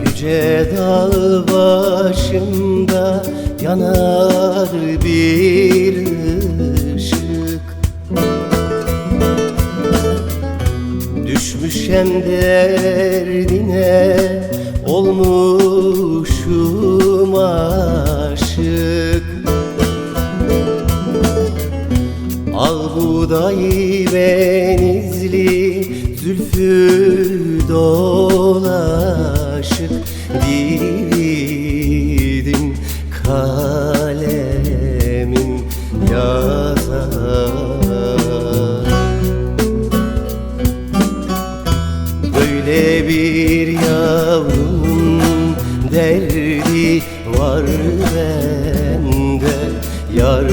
Yüce dağ başında yanar bir ışık. Düşmüşem derdine olmuşum aşık Al buğdayı benizli zülfü dolaşık Dilim kalemim yazar Böyle bir yavrunun derdi var bende Yar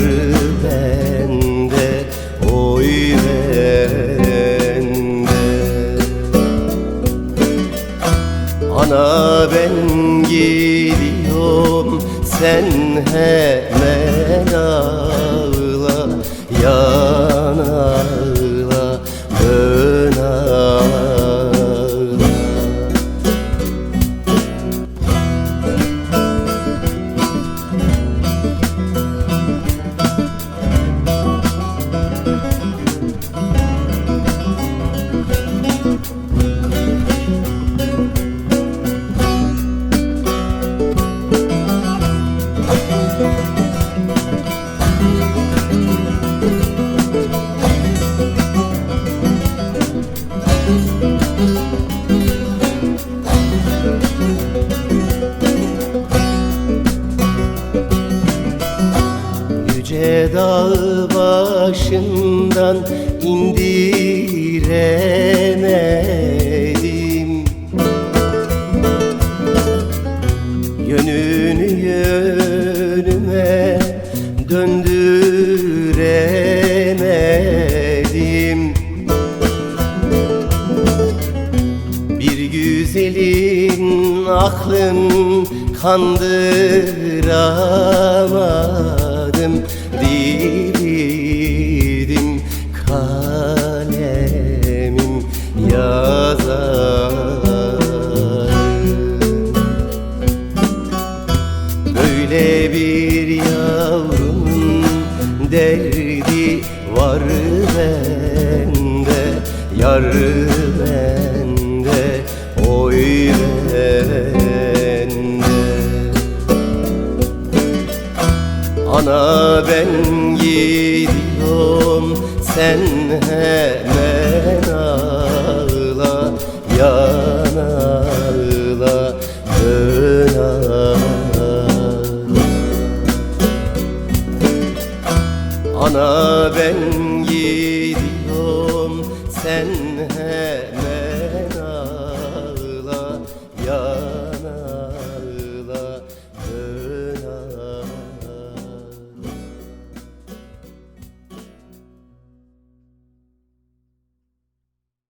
gidiyorum sen hemen Yüce dağ başından indiremedim. Yönünü yönüme döndüremedim. Bir güzelin aklın kandıramadım Dilim kalemim yazar Böyle bir yavrunun derdi var bende Yar bende, Ana ben gidiyorum sen hemen ağla Yan ağla Ana ben